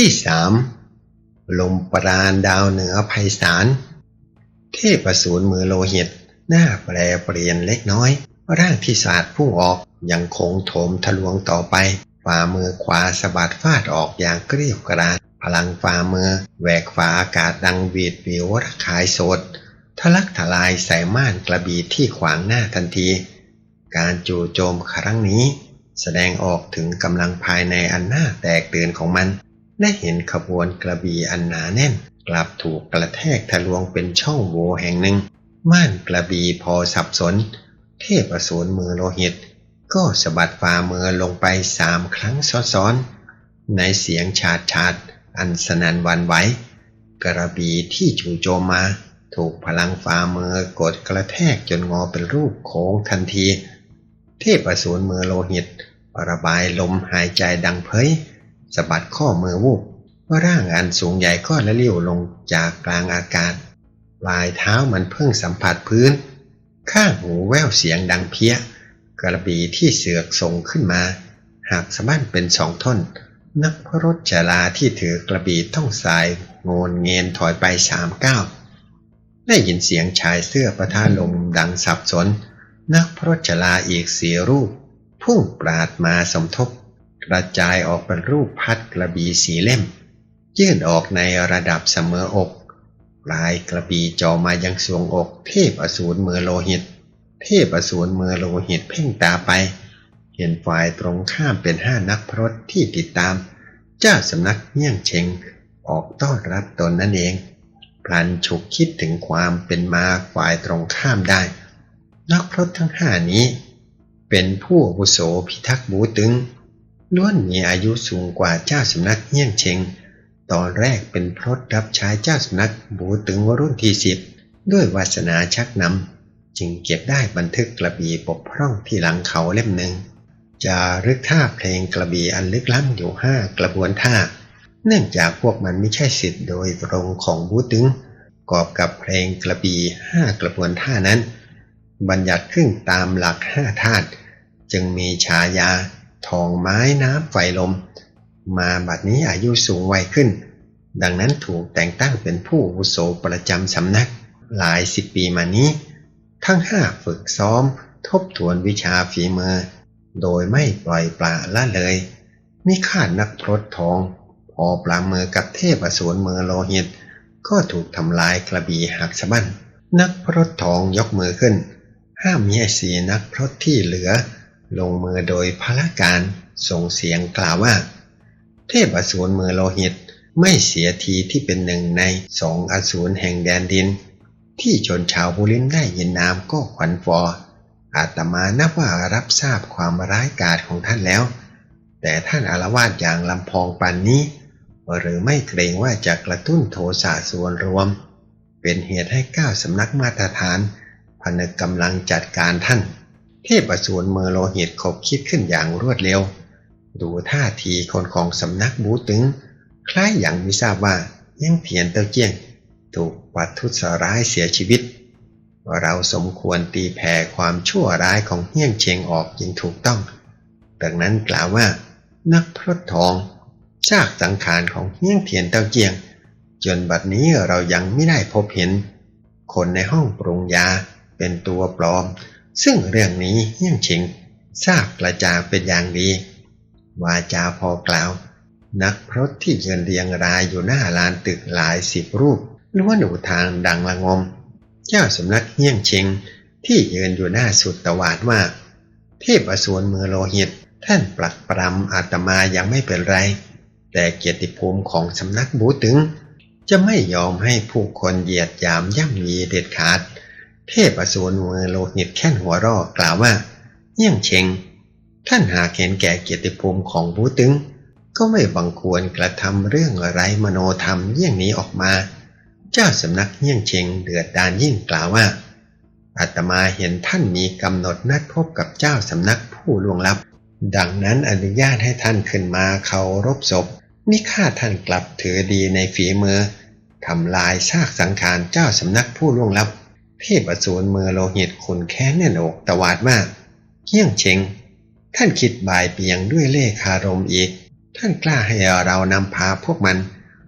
ที่สามลมปราณดาวเหนือไพศาลเทพสูรมือโลหิต หน้าแปรเปลี่ยนเล็กน้อย ร่างที่สาดพุ่งออกยังคงโถมทะลวงต่อไปฝ่ามือขวาสะบัดฟาดออกอย่างเกลียวกราดพลังฝ่ามือแหวกฝาอากาศดังวีดวิวระคายสดทะลักทลายใส่ม่านกระบี่ที่ขวางหน้าทันที การจู่โจมครั้งนี้ แสดงออกถึงกำลังภายในอันน่าแตกตื่นของมัน ได้เห็นขบวนกระบี่อันหนาแน่น กลับถูกกระแทกทะลวงเป็นช่องโหว่แห่งหนึ่ง ม่านกระบี่พอสับสน เทพอสูรมือโลหิต ก็สะบัดฝ่ามือลงไปสามครั้งซ้อนๆ ในเสียงฉาดฉาดอันสนันวันไหวกระบี่ที่จู่โจมมา ถูกพลังฝ่ามือกดกระแทกจนงอเป็นรูปโค้งทันที เทพอสูรมือโลหิต ระบายลมหายใจดังเพย สะบัดข้อมือวูบว่าร่างอันสูงใหญ่ก็ละเลิ้วลงจากกลางอากาศปลายเท้ามันเพิ่งสัมผัสพื้น ข้างหูแว่วเสียงดังเพี้ย กระบี่ที่เสือกส่งขึ้นมา หากสะบั้นเป็นสองท่อน นักพรตจลาที่ถือกระบี่ต้องสายโงนเงียนถอยไปสามก้าวได้ยินเสียงชายเสื้อประทาลมดังสับสน นักพรตจลาอีกสีรูป พุ่งปราดมาสมทบ กระจายออกเป็นรูปพัดกระบี่สีเล่ม ยื่นออกในระดับเสมออกปลายกระบี่จ่อมายังสวงอก เทพอสูรมือโลหิต เทพอสูรมือโลหิตเพ่งตาไป เห็นฝ่ายตรงข้ามเป็นห้านักพรตที่ติดตาม เจ้าสำนักเมี่ยงเชงออกต้อนรับตนนั่นเองพลันฉุกคิดถึงความเป็นมาฝ่ายตรงข้ามได้ นักพรตทั้งห้านี้ เป็นผู้อาวุโสพิทักษ์บูตึง ล้วนมีอายุสูงกว่าเจ้าสำนักเมี่ยงเชงตอนแรกเป็นพรตรับใช้เจ้าสำนักบูตึงวรุ่นที่สิบด้วยวาสนาชักนำจึงเก็บได้บันทึกกระบี่ปกพร่องที่หลังเขาเล่มหนึ่งจะรึกท่าเพลงกระบี่อันลึกล้ำอยู่ห้ากระบวนท่า เนื่องจากพวกมันไม่ใช่สิทธิ์โดยตรงของบูตึงกอบกับเพลงกระบี่ห้ากระบวนท่านั้น บัญญัติขึ้นตามหลักห้าธาตุจึงมีฉายา ทองไม้น้ำไฟลม มาบัดนี้อายุสูงวัยขึ้น ดังนั้นถูกแต่งตั้งเป็นผู้อาวุโสประจำสำนัก หลายสิบปีมานี้ ทั้งห้าฝึกซ้อม ทบทวนวิชาฝีมือ โดยไม่ปล่อยปละละเลยมิคาดนักพรตทอง พอปลามือกับเทพอสูรมือโลหิต ก็ถูกทำลายกระบี่หักสะบั้นนักพรตทองยกมือขึ้น ห้ามมิให้สีนักพรตที่เหลือ ลงมือโดยพละการส่งเสียงกล่าวว่า เทพอสูรมือโลหิตไม่เสียทีที่เป็นหนึ่งในสองอสูรแห่งแดนดิน ที่ชนชาวบุรินได้ยินนามก็ขวัญฟออาตมานับว่ารับทราบความร้ายกาจของท่านแล้ว แต่ท่านอารวาสอย่างลำพองปานนี้ หรือไม่เกรงว่าจะกระตุ้นโทสะส่วนรวม เป็นเหตุให้ก้าวสำนักมาตรฐานผนึกกำลังจัดการท่าน เทพอสูรเมอโลหิตขบคิดขึ้นอย่างรวดเร็ว ดูท่าทีคนของสำนักบูตึง คล้ายอย่างไม่ทราบว่ายังเทียนเต้าเจี้ยง ถูกปัดทุษร้ายเสียชีวิต เราสมควรตีแผ่ความชั่วร้ายของเฮี้ยงเชียงออกอย่างถูกต้อง ดังนั้นกล่าวว่า นักพรตทองซากสังขารของเฮี้ยงเทียนเต้าเจียง จนบัดนี้เรายังไม่ได้พบเห็น คนในห้องปรุงยาเป็นตัวปลอม ซึ่งเรื่องนี้เฮี้ยงเชงทราบกระจาเป็นอย่างดี วาจาพอกล่าว นักพรตที่ยืนเรียงรายอยู่หน้าลานตึกหลายสิบรูปล้วนอูทางดังละงม เจ้าสำนักเฮี้ยงเชงที่ยืนอยู่หน้าสุดตวาดว่าเทพอสูรมือโลหิตท่านปลักปรำอาตมายังไม่เป็นไร แต่เกียรติภูมิของสำนักบูตึง จะไม่ยอมให้ผู้คนเหยียดยามย่ำยีเด็ดขาด เทพอสูรมือโลหิตแค่นหัวรอกล่าวว่า เยี่ยงเชงท่านหากเห็นแก่เกียรติภูมิของบูตึง ก็ไม่บังควรกระทำเรื่องอะไรมโนธรรมเยี่ยงนี้ออกมา เจ้าสำนักเยี่ยงเชงเดือดดานยิ่งกล่าวว่าอาตมาเห็นท่านมีกำหนดนัดพบกับเจ้าสำนักผู้ล่วงลับ ดังนั้นอนุญาตให้ท่านขึ้นมาเคารพศพมิค่าท่านกลับถือดีในฝีมือทำลายซากสังขารเจ้าสำนักผู้ล่วงลับ เทพอสูรมือโลหิตขุนแค้นแน่นอกตวาดมากเฮี้ยงเชงท่านคิดบายเปียงด้วยเล่คารมอีก ท่านกล้าให้เรานำพาพวกมัน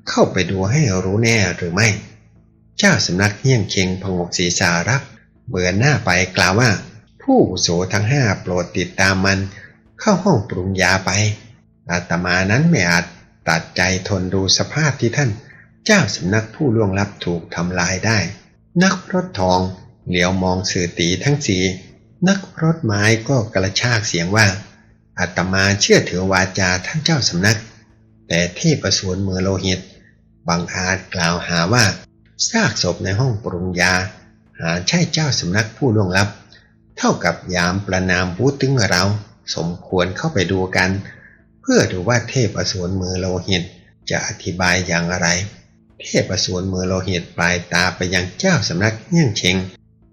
เข้าไปดูให้รู้แน่หรือไม่ เจ้าสำนักเฮี้ยงเคียงพงกศีรษะรับ เบือนหน้าไปกล่าวว่า ผู้โสทั้งห้าโปรดติดตามมัน เข้าห้องปรุงยาไป อาตมานั้นไม่อาจตัดใจทนดูสภาพที่ท่าน เจ้าสำนักผู้ล่วงลับถูกทำลายได้ นักรถทองเหลียวมองสื่อตีทั้งสีนักรถไม้ก็กระชากเสียงว่าอาตมาเชื่อถือวาจาท่านเจ้าสำนัก แต่เทพประสวนมือโลหิตบางอาจกล่าวหาว่าซากศพในห้องปรุงยา หาใช่เจ้าสำนักผู้ล่วงลับ เท่ากับยามประนามพูดถึงเรา สมควรเข้าไปดูกัน เพื่อดูว่าเทพประสวนมือโลหิตจะอธิบายอย่างไร เทพประสวนมือโลหิตปลายตาไปยังเจ้าสำนักเงี้ยงเชง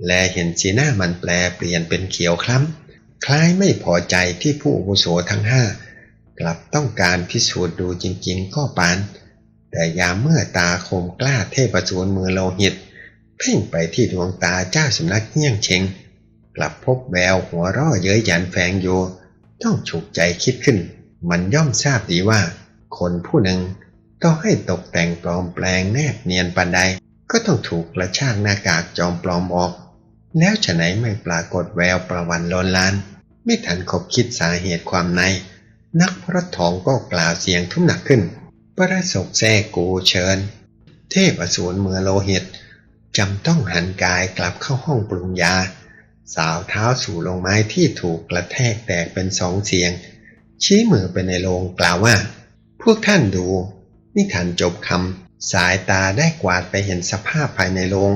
และเห็นสีหน้ามันแปลเปลี่ยนเป็นเขียวคล้ำ คล้ายไม่พอใจที่ผู้อุโสทั้งห้ากลับต้องการพิสูจน์ดูจริงๆก็ปาน แต่ยามเมื่อตาคมกล้าเทพสูนมือโลหิต เพ่งไปที่ดวงตาเจ้าสำนักเงี้ยงเชงกลับพบแววหัวร่อเย้ยหยันแฝงอยู่ ต้องฉุกใจคิดขึ้น มันย่อมทราบดีว่า คนผู้หนึ่ง ต้อให้ตกแต่งปลอมแปลงแนบเนียนปันใด ก็ต้องถูกกระชากหน้ากากจอมปลอมออก แล้วฉะไหนไม่ปรากฏแววประวันลนลาน ไม่ทันคบคิดสาเหตุความใน นักพระทองก็กล่าวเสียงทุ่มหนักขึ้น ประสบแท้กูเชิญ เทพอสูรเมือโลหิตจำต้องหันกายกลับเข้าห้องปรุงยา สาวเท้าสู่ลงไม้ที่ถูกกระแทกแตกเป็นสองเสียง ชี้มือไปในโรงกล่าวว่า พวกท่านดู นี่ทันจบคำสายตาได้กวาดไปเห็นสภาพภายในโรง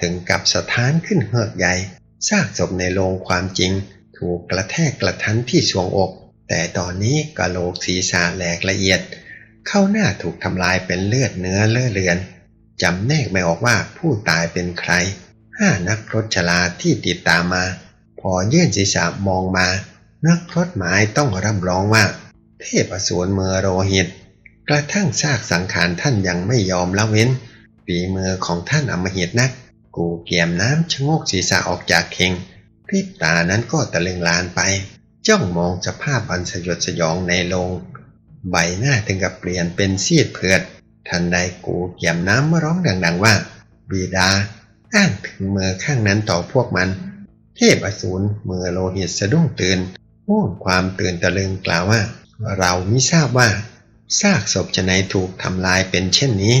ถึงกับสถานขึ้นเฮือกใหญ่ซากศพในโรงความจริง ถูกกระแทกกระทันที่สวงอก แต่ตอนนี้กะโหลกศีรษะแหลกละเอียด เข้าหน้าถูกทำลายเป็นเลือดเนื้อเลือเลือนจำแนกไม่ออกว่าผู้ตายเป็นใครห้านักรถชลาที่ติดตามมา พอยื่นศีรษะมองมา นักรถหมายต้องรับรองว่า เทพสวนเมอโรหิต กระทั่งซากสังขารท่านยังไม่ยอมละเว้นฝีมือของท่านอมหิตนัก กูเกียมน้ำชะโงกศีรษะออกจากเข่งพริบตานั้นก็ตะลึงลานไป จ้องมองสภาพอันสยดสยองในโรงใบหน้าถึงกับเปลี่ยนเป็นซีดเผือด ทันใดกูเกียมน้ำมาร้องดัง ๆ ว่า บีดา อ้างถึงมือข้างนั้นต่อพวกมัน เทพอสูรมือโลหิตสะดุ้งตื่นห้วนความตื่นตะลึงกล่าวว่า เราไมิทราบว่า ซากศพจะไหนถูกทำลายเป็นเช่นนี้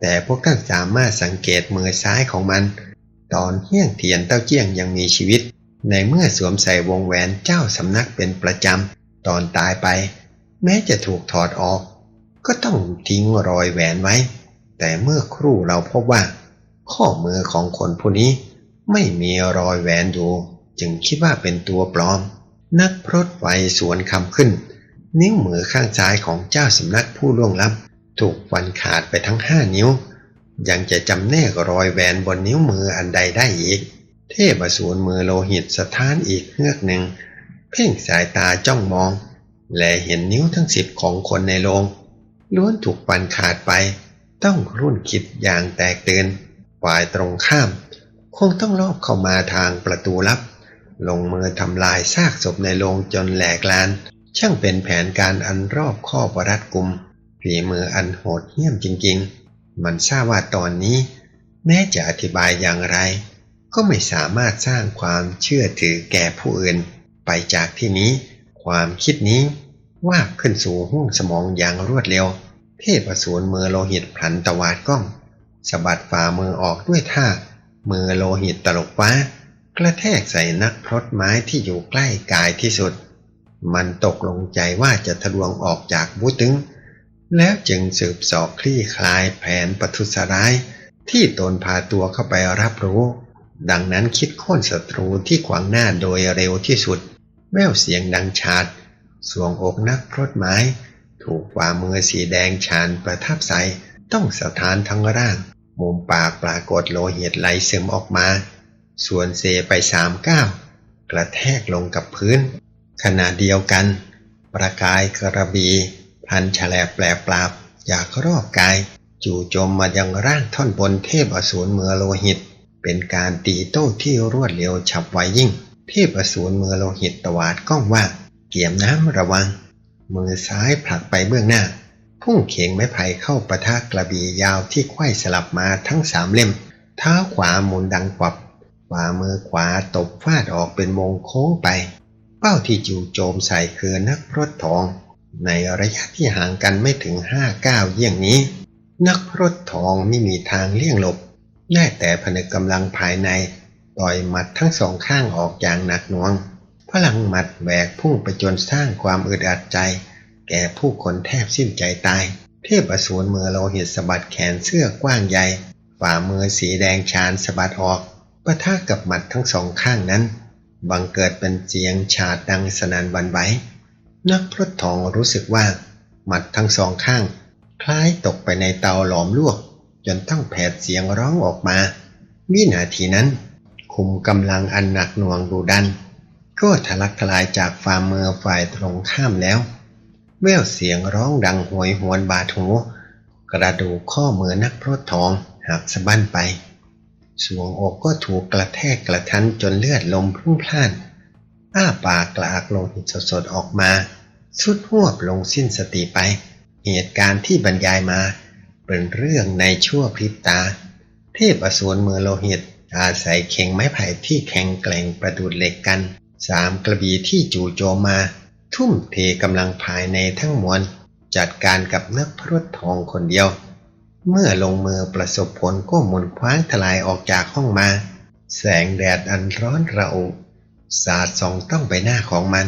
แต่พวกท่านสามารถสังเกตมือซ้ายของมัน ตอนเฮี้ยงเทียนเต้าเจี้ยงยังมีชีวิต ในเมื่อสวมใส่วงแหวนเจ้าสำนักเป็นประจำ ตอนตายไป แม้จะถูกถอดออก ก็ต้องทิ้งรอยแหวนไว้ แต่เมื่อครู่เราพบว่า ข้อมือของคนผู้นี้ ไม่มีรอยแหวนอยู่ จึงคิดว่าเป็นตัวปลอม นักพรตไฟสวนคำขึ้น นิ้วมือข้างซ้ายของเจ้าสำนักผู้ล่วงลับ ถูกฟันขาดไปทั้งห้านิ้ว ยังจะจำแนกรอยแหวนบนนิ้วมืออันใดได้อีก เทพสูรมือโลหิตสถานอีกเฮือกหนึ่ง เพ่งสายตาจ้องมอง และเห็นนิ้วทั้งสิบของคนในโรงล้วนถูกฟันขาดไป ต้องรุ่นคิดอย่างแตกตื่นฝ่ายตรงข้าม คงต้องลอบเข้ามาทางประตูลับ ลงมือทำลายซากศพในโรงจนแหลกลาน ช่างเป็นแผนการอันรอบข้อบรัดกุมฝีมืออันโหดเหี้ยมจริงๆ มันทราบว่าตอนนี้ แม้จะอธิบายอย่างไร ก็ไม่สามารถสร้างความเชื่อถือแก่ผู้อื่น ไปจากที่นี้ ความคิดนี้ว่าขึ้นสู่ห้วงสมองอย่างรวดเร็ว เทพสูรมือโลหิตพลันตวาดกล้องสะบัดฝ่ามือออกด้วยท่า มือโลหิตตลกฟ้ากระแทกใส่นักพรตไม้ที่อยู่ใกล้กายที่สุด มันตกลงใจว่าจะทะลวงออกจากบุตึง แล้วจึงสืบสอบคลี่คลายแผนปทุสร้าย ที่ตนพาตัวเข้าไปรับรู้ ดังนั้นคิดค่นศัตรูที่ขวางหน้าโดยเร็วที่สุด แววเสียงดังชาดสวงอกนักพรดไม้ ถูกฝ่ามือสีแดงชานประทับใสต้องสถานทั้งร่าง มุมปากปรากฏโลหิตไหลซึมออกมา ส่วนเซไปสามก้าวกระแทกลงกับพื้น ขณะเดียวกัน ประกายกระบีพันฉลบแปลปราบอยากรอบกาย จู่โจมมายังร่างท่อนบนเทพอสูรเมือโลหิต เป็นการตีโต้ที่รวดเร็วฉับไวยิ่ง เทพอสูรเมือโลหิตตวาดก้องว่า เกี่ยมน้ำระวัง มือซ้ายผลักไปเบื้องหน้า พุ่งเข็งไม้ไผ่เข้าประทะกระบี่ยาวที่ไขว้สลับมาทั้งสามเล่มเท้าขวาหมุนดังกวับฝ่ามือขวาตบฟาดออกเป็นวงโค้งไป เป้าที่จู่โจมใส่คือนักพรตทอง ในระยะที่ห่างกันไม่ถึงห้าก้าวเยี่ยงนี้ นักพรตทองไม่มีทางเลี่ยงหลบได้แต่ผนึกกำลังภายในต่อยหมัดทั้งสองข้างออกอย่างหนักหน่วง พลังหมัดแบกพุ่งไปจนสร้างความอึดอัดใจ แก่ผู้คนแทบสิ้นใจตาย เทพอสูรมือโลหิตสะบัดแขนเสื้อกว้างใหญ่ฝ่ามือสีแดงชานสะบัดออกปะทะกับหมัดทั้งสองข้างนั้น บังเกิดเป็นเสียงฉาดดังสนั่นหวันไหวนักพรตทองรู้สึกว่า หมัดทั้งสองข้าง คล้ายตกไปในเตาหลอมลวก จนต้องแผดเสียงร้องออกมา วินาทีนั้น คุมกำลังอันหนักหน่วงดูดัน ก็ทะลักทลายจากฝ่ามือฝ่ายตรงข้ามแล้ว แววเสียงร้องดังหวยหวนบาดหูกระดูกข้อมือนักพรตทองหักสะบั้นไป สวงอกก็ถูกกระแทกกระทันจนเลือดลมพรุ่งพล่าน อ้าปากกลากลงหิตสดๆออกมา สุดหวบลงสิ้นสติไป เหตุการณ์ที่บรรยายมา เป็นเรื่องในชั่วพริบตา เทพอสูรมือโลหิต อาศัยเข่งไม้ไผ่ที่แข็งแกร่งประดุดเหล็กกัน สามกระบี่ที่จู่โจมมา ทุ่มเทกำลังภายในทั้งมวลจัดการกับนักพรตทองคนเดียว เมื่อลงมือประสบผลก็หมุนคว้างทลายออกจากห้องมา แสงแดดอันร้อนระอุสาดส่องต้องไปหน้าของมัน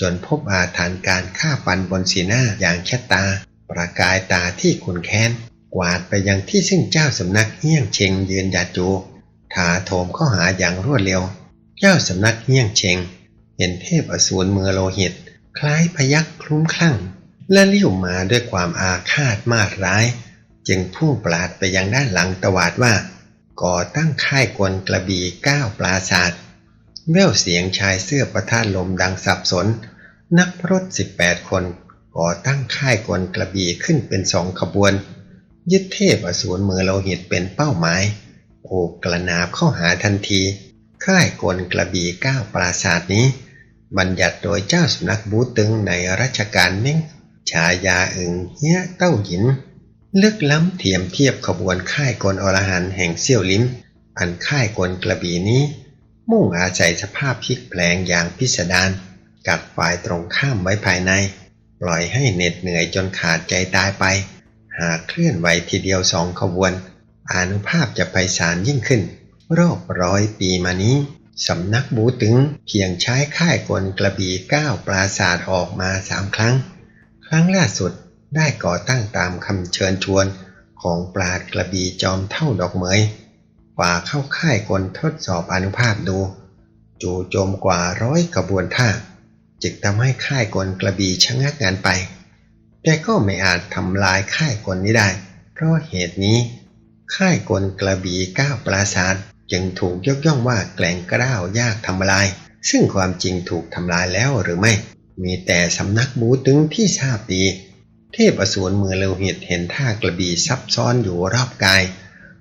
จนพบอาถรรพ์การฆ่าฟันบนสีหน้าอย่างชัดตา ประกายตาที่ขุนแค้น กวาดไปยังที่ซึ่งเจ้าสำนักเฮี้ยงเชงยืนหยาดจูถาโถมเข้าหาอย่างรวดเร็ว เจ้าสำนักเฮี้ยงเชง เห็นเทพอสูรมือโลหิต คล้ายพยักคลุ้มคลั่ง และเลิ้ยวมาด้วยความอาฆาตมาดร้าย จึงพุ่งปราดไปยังด้านหลังตวาดว่า ก่อตั้งค่ายกลกระบี่ก้าวปราศาสตร์แววเสียงชายเสื้อประทานลมดังสับสน นักพรตสิบแปดคน ก่อตั้งค่ายกลกระบี่ขึ้นเป็นสองขบวน ยึดเทพอสูรมือโลหิตเป็นเป้าหมายโอบกระนาบเข้าหาทันที ค่ายกลกระบี่ก้าวปราศาสตร์นี้ บัญญัติโดยเจ้าสำนักบูตึงในรัชกาลเม้งฉายาอึงเฮียเต้าหิน ลึกล้ำเทียมเทียบขบวนค่ายกลอรหันแห่งเซี่ยวลิ้ม อันค่ายกลกระบี่นี้ มุ่งอาศัยสภาพพลิกแปลงอย่างพิสดารกัดฝ่ายตรงข้ามไว้ภายใน ปล่อยให้เหน็ดเหนื่อยจนขาดใจตายไป หากเคลื่อนไหวทีเดียวสองขบวน อานุภาพจะไปสารยิ่งขึ้น รอบร้อยปีมานี้ สำนักบูตึงเพียงใช้ค่ายกลกระบี่ก้าวปราศาสตร์ออกมาสามครั้ง ครั้งล่าสุด ได้ก่อตั้งตามคำเชิญชวนของปราดกระบี่จอมเท่าดอกเหมยฝ่าเข้าค่ายกลทดสอบอนุภาพดู จู่โจมกว่าร้อยกระบวนท่าจึงทำให้ค่ายกลกระบี่ชะงักงานไป แต่ก็ไม่อาจทำลายค่ายกลนี้ได้ เพราะเหตุนี้ ค่ายกลกระบี่ก้าวปราศาสจึงถูกยกย่องว่าแกล่งกล้าวยากทำลาย ซึ่งความจริงถูกทำลายแล้วหรือไม่ มีแต่สำนักบูตึงที่ทราบดี เทพอสูรมือเลวหิตเห็นท่ากระบี่ซับซ้อนอยู่รอบกาย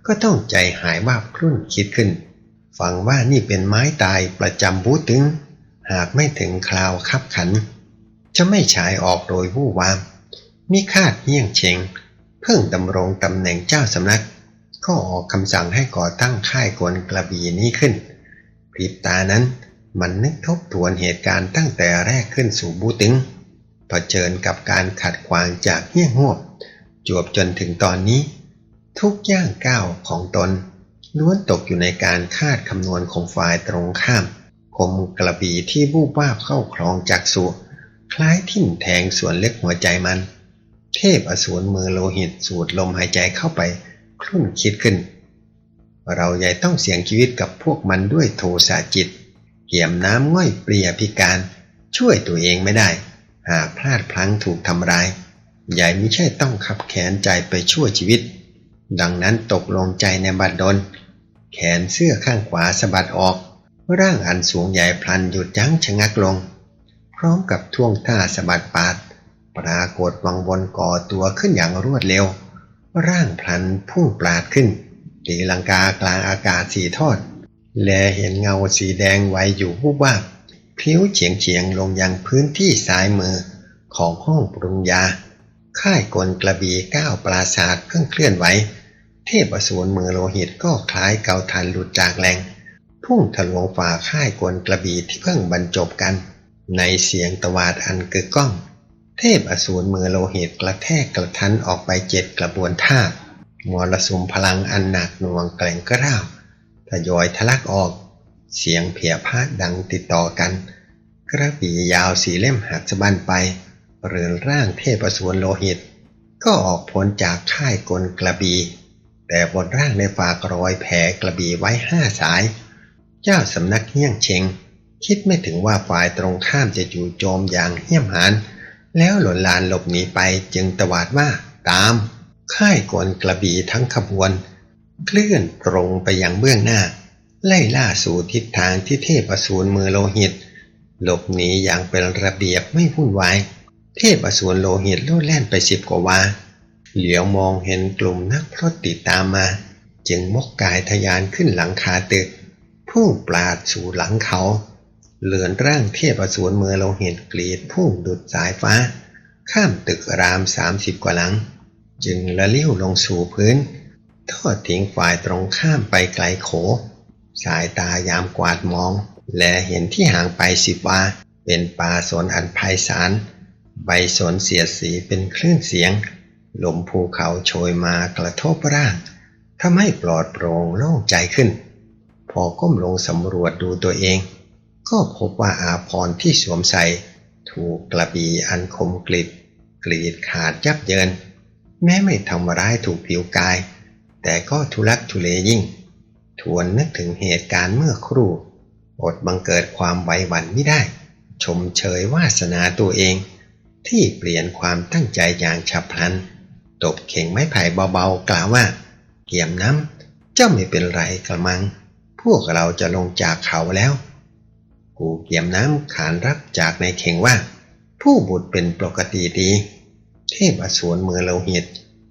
ก็ต้องใจหายวาบครุ่นคิดขึ้น ฟังว่านี่เป็นไม้ตายประจำบูตึง หากไม่ถึงคราวคับขัน จะไม่ฉายออกโดยวู่วามมีคาดเฮี้ยงเชงเพิ่งดำรงตำแหน่งเจ้าสำนัก ก็ออกคำสั่งให้ก่อตั้งค่ายกลกระบี่นี้ขึ้นพริบตานั้นมันนึกทบทวนเหตุการณ์ตั้งแต่แรกขึ้นสู่บูตึง เผชิญกับการขัดขวางจากเฮี้ยงหวบจวบจนถึงตอนนี้ ทุกย่างก้าวของตนล้วนตกอยู่ในการคาดคำนวณของฝ่ายตรงข้าม คมกระบี่ที่บูบวาบเข้าคลองจากสูคล้ายทิ่มแทงส่วนเล็กหัวใจมัน เทพอสูรมือโลหิตสูดลมหายใจเข้าไปครุ่นคิดขึ้น เราใหญ่ต้องเสี่ยงชีวิตกับพวกมันด้วยโทสะจิตเกี่ยมน้ำง่อยเปรียพิการ ช่วยตัวเองไม่ได้ หากพลาดพลั้งถูกทำร้ายใหญ่ไม่ใช่ต้องขับแขนใจไปชั่วชีวิต ดังนั้นตกลงใจในบัดดล แขนเสื้อข้างขวาสะบัดออก ร่างอันสูงใหญ่พลันหยุดยั้งชะงักลง พร้อมกับท่วงท่าสะบัดปาด ปรากฏวังบนก่อตัวขึ้นอย่างรวดเร็ว ร่างพลันพุ่งปราดขึ้นตีลังกากลางอากาศสีทอด แลเห็นเงาสีแดงไว้อยู่วูบวาบ พลิ้วเฉียงเฉียงลงยังพื้นที่ซ้ายมือของห้องปรุงยา ค่ายกลกระบี่ก้าวปราศาสตร์เพิ่งเคลื่อนไหว เทพอสูรมือโลหิตก็คล้ายเกาทันหลุดจากแรงพุ่งทะลวงฝ่าค่ายกลกระบี่ที่เพิ่งบรรจบกัน ในเสียงตวาดอันกึกก้อง เทพอสูรมือโลหิตกระแทกกระทันออกไปเจ็ดกระบวนท่ามรสุมพลังอันหนักหน่วงแกล่งกร้าวทยอยทะลักออก เสียงเพียพาดดังติดต่อกัน กระบี่ยาวสีเล่มหักสะบันไป เรือนร่างเทพสวนโลหิต ก็ออกพ้นจากค่ายกลกระบี่แต่บนร่างในฝากรอยแผลกระบี่ไว้ห้าสาย เจ้าสำนักเฮี้ยงเชงคิดไม่ถึงว่าฝ่ายตรงข้ามจะจู่โจมอย่างเหี้ยมหานแล้วหล่นลานหลบหนีไปจึงตวาดว่าตาม ค่ายกลกระบี่ทั้งขบวน เคลื่อนตรงไปยังเบื้องหน้า ไล่ล่าสู่ทิศทางที่เทพอสูรมือโลหิต หลบหนีอย่างเป็นระเบียบไม่วุ่นวาย เทพอสูรโลหิตโลดแล่นไปสิบกว่าวา เหลียวมองเห็นกลุ่มนักพรตติดตามมา จึงมกกายทะยานขึ้นหลังคาตึก พุ่งปราดสู่หลังเขาเลือนร่างเทพอสูรมือโลหิตกรีดพุ่งดุดสายฟ้า ข้ามตึกรามสามสิบกว่าหลัง จึงละเลี้ยวลงสู่พื้น ทอดทิ้งฝ่ายตรงข้ามไปไกลโข สายตายามกวาดมอง และเห็นที่ห่างไปสิบวาเป็นป่าสนอันไพศาลใบสนเสียดสีเป็นคลื่นเสียงลมภูเขาโชยมากระทบร่างทำให้ปลอดโปร่งโล่งใจขึ้น พอก้มลงสำรวจดูตัวเอง ก็พบว่าอาพรที่สวมใส่ ถูกกระบี่อันคมกริบกรีดขาดยับเยิน แม้ไม่ทำร้ายถูกผิวกาย แต่ก็ทุลักทุเลยิ่ง ทวนนึกถึงเหตุการณ์เมื่อครู่ อดบังเกิดความไหวหวั่นไม่ได้ ชมเชยวาสนาตัวเอง ที่เปลี่ยนความตั้งใจอย่างฉับพลัน ตบเข่งไม้ไผ่เบาๆ กล่าวว่า เกี่ยมน้ำเจ้าไม่เป็นไรกระมัง พวกเราจะลงจากเขาแล้วกูเกี่ยมน้ำขานรับจากในเข่งว่า ผู้บุตรเป็นปกติดี เทพอสูรมือโลหิต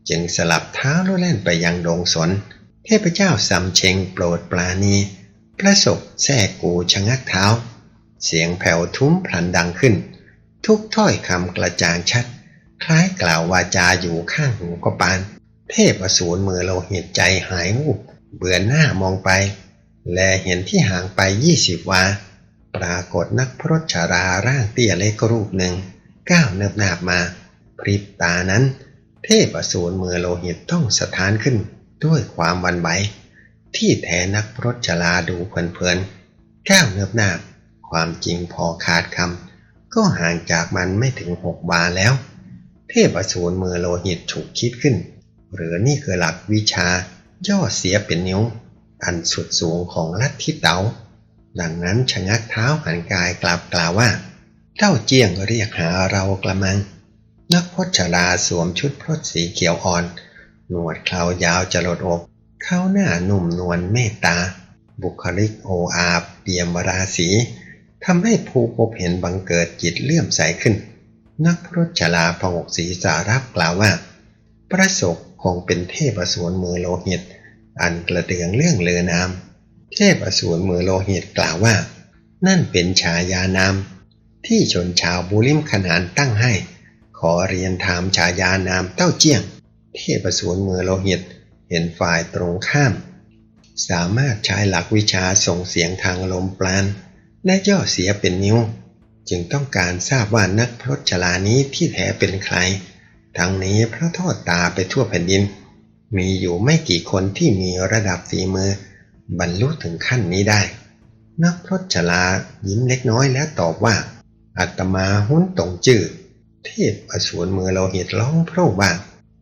จึงสลับเท้าแล้วแล่นไปยังดงสน เทพเจ้าสำเชงโปรดปราณี พระศกแทรกกูชะงักเท้า เสียงแผ่วทุ้มพลันดังขึ้น ทุกถ้อยคำกระจ่างชัด คล้ายกล่าววาจาอยู่ข้างหูกปาน เทพอสูรมือโลหิตใจหายวูบเบื่อหน้ามองไป และเห็นที่ห่างไปยี่สิบวา ปรากฏนักพรตชาราร่างเตี้ยเล็กรูปหนึ่งก้าวเนิบนาบมา พริบตานั้น เทพอสูรมือโลหิตต้องสถานขึ้น ด้วยความวันไหวที่แท้นักพรตชลาดูเพลินๆก้าวเนิบนาความจริงพอขาดคำก็ห่างจากมันไม่ถึงหกวาแล้ว เทพอสูรมือโลหิตฉุกคิดขึ้น หรือนี่คือหลักวิชาย่อเสียเป็นนิ้ว อันสุดสูงของลัทธิเต๋าดังนั้นชะงักเท้าหันกายกลับกล่าวว่าเจ้าเจียงเรียกหาเรากระมัง นักพจราสวมชุดพรตสีเขียวอ่อน หนวดเครา ยาวจะลดอก เข้าหน้าหนุ่มนวลเมตตา บุคลิกโออาบเปี่ยมราศีทำให้ผู้พบเห็นบังเกิดจิตเลื่อมใสขึ้น นักพรตชลาพงกศีสารับกล่าวว่า พระศกคงเป็นเทพอสูรมือโลหิต อันกระเตืองเรื่องเลือนาม เทพอสูรมือโลหิตกล่าวว่า นั่นเป็นฉายานาม ที่ชนชาวบุริมขนานตั้งให้ ขอเรียนถามฉายานามเต้าเจี้ยง เทพอสูรมือโลหิตเห็นฝ่ายตรงข้าม สามารถใช้หลักวิชาส่งเสียงทางลมปราณและย่อเสียเป็นนิ้ว จึงต้องการทราบว่านักพรตชลานี้ที่แท้เป็นใคร ทั้งนี้พระทอดตาไปทั่วแผ่นดิน มีอยู่ไม่กี่คนที่มีระดับฝีมือ บรรลุถึงขั้นนี้ได้ นักพรตชลายิ้มเล็กน้อยแล้วตอบว่าอัตมาหุ้นตรงจื้อเทพอสูรมือโลหิตร้องเพราะว่า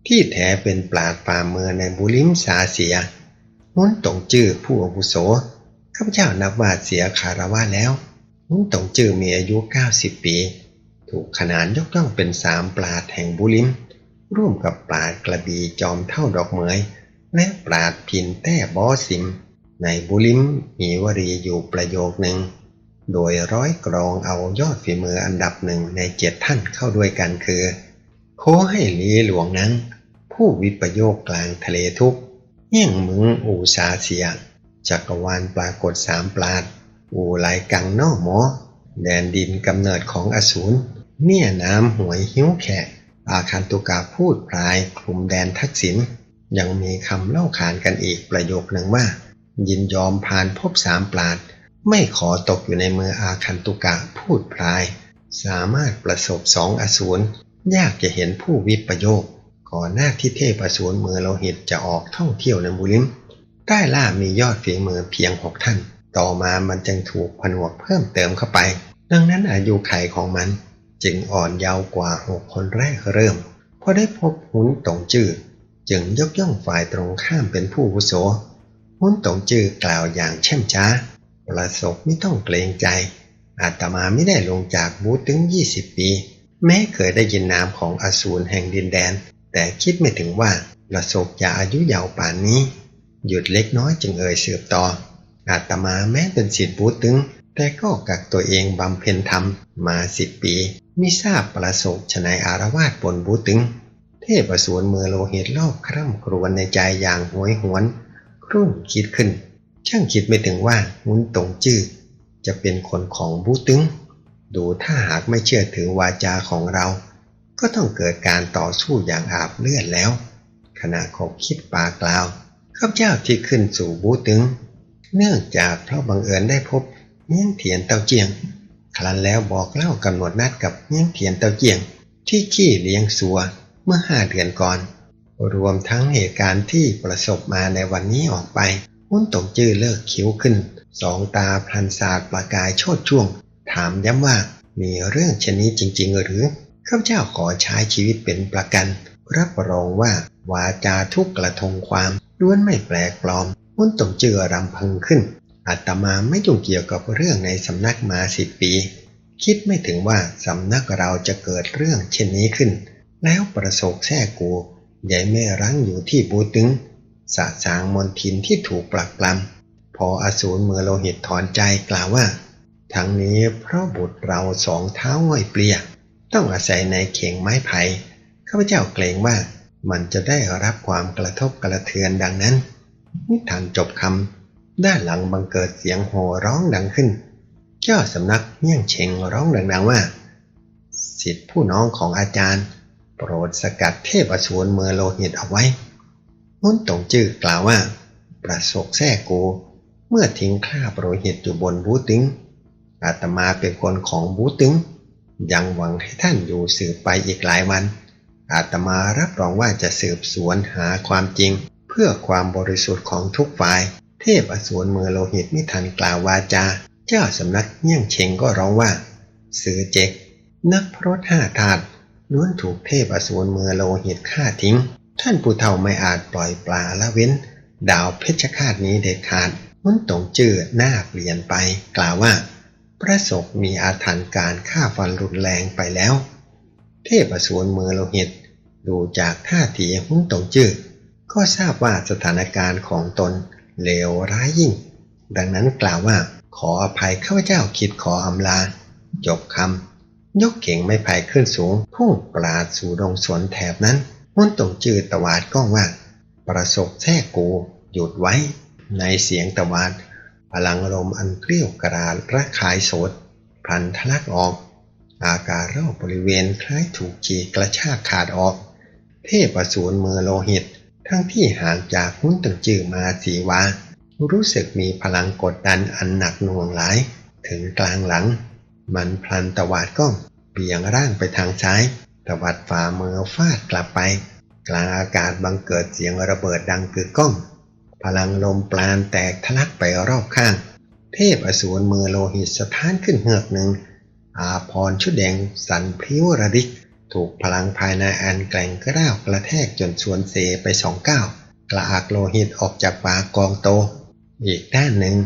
ที่แท้เป็นปราดป่าเมือในบุริมสาเสียหุ้นตงจื้อผู้อาวุโสข้าพเจ้านับว่าเสียคารวะแล้วหุ้นตงจื้อมีอายุ 90 ปี ถูกขนานยกย่องเป็นสามปราดแห่งบุริม ร่วมกับปราดกระบีจอมเท่าดอกเหมย และปราดพินแต้บอสิม ในบุริมมีวรีอยู่ประโยคหนึ่ง โดยร้อยกรองเอายอดฝีมืออันดับหนึ่งในเจ็ดท่านเข้าด้วยกันคือ โคให้ลีหลวงนั้น ผู้วิปโยคกลางทะเลทุกเยี่ยงมึงอูซาเสีย จักรวาลปรากฏสามปราด อูไหลกังนอกหมอ แดนดินกำเนิดของอสูรเนี่ยน้ำหวยหิ้วแขกอาคันตุกาพูดพลายคลุมแดนทักษิณยังมีคำเล่าขานกันอีกประโยคหนึ่งว่า ยินยอมผ่านพบสามปราด ไม่ขอตกอยู่ในมืออาคันตุกะพูดพลาย สามารถประสบสองอสูรยากจะเห็นผู้วิปโยค ก่อนหน้าที่เทพอสูรมือโลหิตจะออกท่องเที่ยวในบุริมใต้ล่ามียอดฝีมือเพียงหกท่าน ต่อมามันจึงถูกผนวกเพิ่มเติมเข้าไป ดังนั้นอายุไขของมันจึงอ่อนยาวกว่าหกคนแรกเริ่มพอได้พบหุนตงจืดจึงยกย่องฝ่ายตรงข้ามเป็นผู้วุโสหุนตงจือกล่าวอย่างเช่มช้า ประสบไม่ต้องเกรงใจอาตมาไม่ได้ลงจากบูธถึง 20 ปี แม้เคยได้ยินนามของอสูรแห่งดินแดน แต่คิดไม่ถึงว่าประสบจะอายุยาวป่านนี้ หยุดเล็กน้อยจึงเอ่ยสืบต่อ อาตมาแม้เป็นศิษย์บูตึง แต่ก็กักตัวเองบำเพ็ญธรรมมาสิบปีมิทราบประสบชนายอารวาสบนบูตึง เทพอสูรมือโลหิตรอบคร่ำครวญในใจอย่างหวยหวน ครุ่นคิดขึ้น ช่างคิดไม่ถึงว่าหุนตงจื้อจะเป็นคนของบูตึง ดูถ้าหากไม่เชื่อถือวาจาของเรา ก็ต้องเกิดการต่อสู้อย่างอาบเลือดแล้ว ขณะขบคิดปากล่าว ข้าพเจ้าที่ขึ้นสู่บูตึง เนื่องจากเพราะบังเอิญได้พบเมี่ยงเทียนเต้าเจียง ครั้นแล้วบอกเล่ากำหนดนัดกับเมี่ยงเทียนเต้าเจียง ที่ขี้เลี้ยงสัวเมื่อห้าเดือนก่อน รวมทั้งเหตุการณ์ที่ประสบมาในวันนี้ออกไปหุ้นตกจื้อเลิกคิ้วขึ้น สองตาพลันศาสาดประกายโชดช่วง ถามย้ำว่ามีเรื่องชนิดจริง ๆ หรือ ข้าพเจ้าขอใช้ชีวิตเป็นประกัน รับรองว่า วาจาทุกกระทงความล้วนไม่แปลกปลอมหุ้นตงเจือรำพึงขึ้นอาตมาไม่ยุ่งเกี่ยวกับเรื่องในสำนักมาสิบปี คิดไม่ถึงว่าสำนักเราจะเกิดเรื่องเช่นนี้ขึ้น แล้วประสบแท้กูใหญ่แม่รั้งอยู่ที่บูตึงสะสางมนทินที่ถูกปลักปลำพออสูรเมือโลหิตถอนใจกล่าวว่า ทั้งนี้เพราะบุตรเราสองเท้าง่อยเปลี่ย ต้องอาศัยในเข่งไม้ไผ่ข้าพเจ้าเกรงว่ามันจะได้รับความกระทบกระเทือนดังนั้น นิทานจบคำด้านหลังบังเกิดเสียงโห่ร้องดังขึ้นเจ้าสำนักเมี่ยงเชงร้องดังๆว่าสิทธิผู้น้องของอาจารย์ โปรดสกัดเทพอสูรเมือโลหิตเอาไว้มุนตงจื้อกล่าวว่า ประสบแท้กู เมื่อทิ้งคราบโลหิตอยู่บนบูตึงอาตมาเป็นคนของบูตึง ยังหวังให้ท่านอยู่สืบไปอีกหลายวัน อาตมารับรองว่าจะสืบสวนหาความจริง เพื่อความบริสุทธิ์ของทุกฝ่าย เทพอสูรเมือโลหิตไม่ทันกล่าววาจา เจ้าสำนักเมี่ยงเชงก็ร้องว่า สือเจก นักพรตห้าถาดล้วนถูกเทพอสูรเมือโลหิตฆ่าทิ้ง ท่านผู้เฒ่าไม่อาจปล่อยปลาละเว้น ดาวเพชฌฆาตนี้เด็ดขาดมันตรงจืดหน้าเปลี่ยนไปกล่าวว่า พระศกมีอาถรรพ์การฆ่าฟันรุนแรงไปแล้ว เทพอสูรเมือโลหิตดูจากท่าทีหุ้นตงจืดก็ทราบว่าสถานการณ์ของตนเลวร้ายยิ่ง ดังนั้นกล่าวว่าขออภัยข้าพเจ้าคิดขออำลาจบคำยกเข่งไม้ไผ่ขึ้นสูงพุ่งปราดสู่ดงสวนแถบนั้นหุ้นตรงจืดตวาดก้องว่า ประสบแท้กูหยุดไว้ ในเสียงตวาด พลังลมอันเกลี้ยวกราดระคายโสดพันทะลักออก อากาศรอบบริเวณคล้ายถูกจีกระชากขาดออก เทพอสูรมือโลหิต ทั้งที่ห่างจากหุ้นตึงจือมาสีวา รู้สึกมีพลังกดดันอันหนักหน่วงหลาย ถึงกลางหลัง มันพลันตวาดก้องเบี่ยงร่างไปทางซ้ายตวัดฝ่ามือฟาดกลับไป กลางอากาศบังเกิดเสียงระเบิดดังกึกก้อง พลังลมปราณแตกทะลักไปรอบข้าง เทพอสูรมือโลหิตสะท้านขึ้นเฮือกหนึ่ง อาพรชุดแดงสันพริ้วระดิก ถูกพลังภายในอันแกร่งกระด้าวกระแทกจนสวนเซไปสองก้าวกระอักโลหิตออกจากปากกองโต อีกด้านหนึ่ง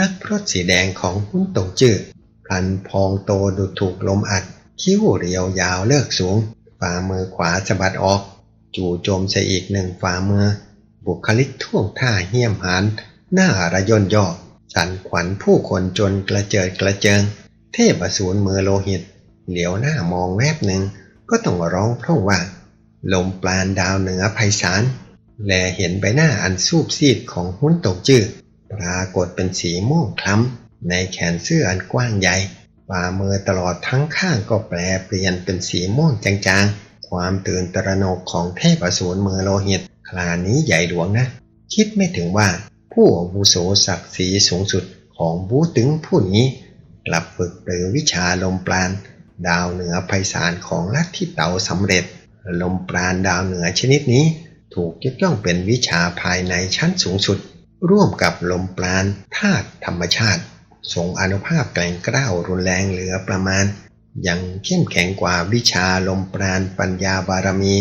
นักพรตสีแดงของหุ้นตงจืดพลันพองโตดูถูกลมอัด คิ้วเรียวยาวเลิกสูง ฝ่ามือขวาสะบัดออก จู่โจมใส่อีกหนึ่งฝ่ามือ บุคลิกท่วงท่าเหี้ยมหานหน้าระยนย่อสันขวัญผู้คนจนกระเจิดกระเจิง เทพอสูรมือโลหิต เหลียวหน้ามองแวบหนึ่งก็ต้องร้องเพราะว่า ลมปราณดาวเหนือไพศาลแลเห็นใบหน้าอันซูบซีดของหุ้นตกจืดปรากฏเป็นสีม่วงคล้ำ ในแขนเสื้ออันกว้างใหญ่ฝ่ามือตลอดทั้งข้างก็แปลเปลี่ยนเป็นสีม่วงจางๆ ความตื่นตระหนกของเทพอสูรมือโลหิต คลานี้ใหญ่หลวงนะ คิดไม่ถึงว่าผู้อาวุโสศักดิ์ศรีสูงสุดของบูตึงผู้นี้กลับฝึกหรือวิชาลมปราณดาวเหนือไพศาลของลัทธิเต๋าสำเร็จ ลมปราณดาวเหนือชนิดนี้ ถูกยกย่องเป็นวิชาภายในชั้นสูงสุด ร่วมกับลมปราณธาตุธรรมชาติทรงอนุภาพแกร่งกล้าวรุนแรงเหลือประมาณ ยังเข้มแข็งกว่าวิชาลมปราณปัญญาบารมี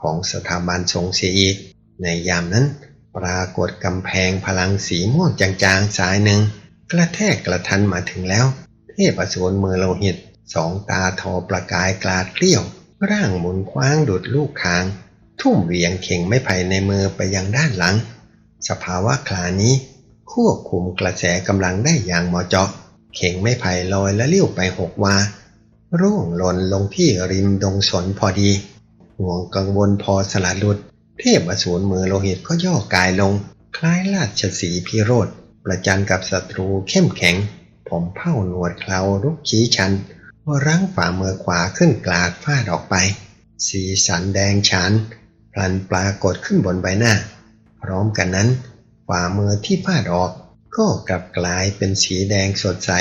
ของสถาบันทรงเสียอีก ในยามนั้น ปรากฏกำแพงพลังสีม่วงจางๆสายหนึ่ง กระแทกกระทันมาถึงแล้ว เทพอสูรมือโลหิต สองตาทอประกายกลาดเกลี้ยว ร่างหมุนคว้างดุดลูกคาง ทุ่มเหวียงเข่งไม้ไผ่ในมือไปยังด้านหลัง สภาวะคลานี้ควบคุมกระแสกำลังได้อย่างเหมาะเจาะ เข่งไม้ไผ่ลอยและเลี้ยวไปหกวา ร่วงหล่นลงที่ริมดงสนพอดี ห่วงกังวลพอสลัดหลุด เทพอสูรมือโลหิตก็ย่อกายลง คล้ายราชสีพิโรธประจันกับศัตรูเข้มแข็ง ผมเผ้าหนวดเครารุกชี้ชันว่ารั้งฝ่ามือขวาขึ้นกลาดฟาดออกไป สีสันแดงฉานพลันปรากฏขึ้นบนใบหน้า พร้อมกันนั้นฝ่ามือที่ฟาดออก ก็กลับกลายเป็นสีแดงสดใส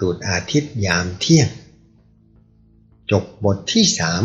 ดูดอาทิตย์ยามเที่ยง จบบทที่สาม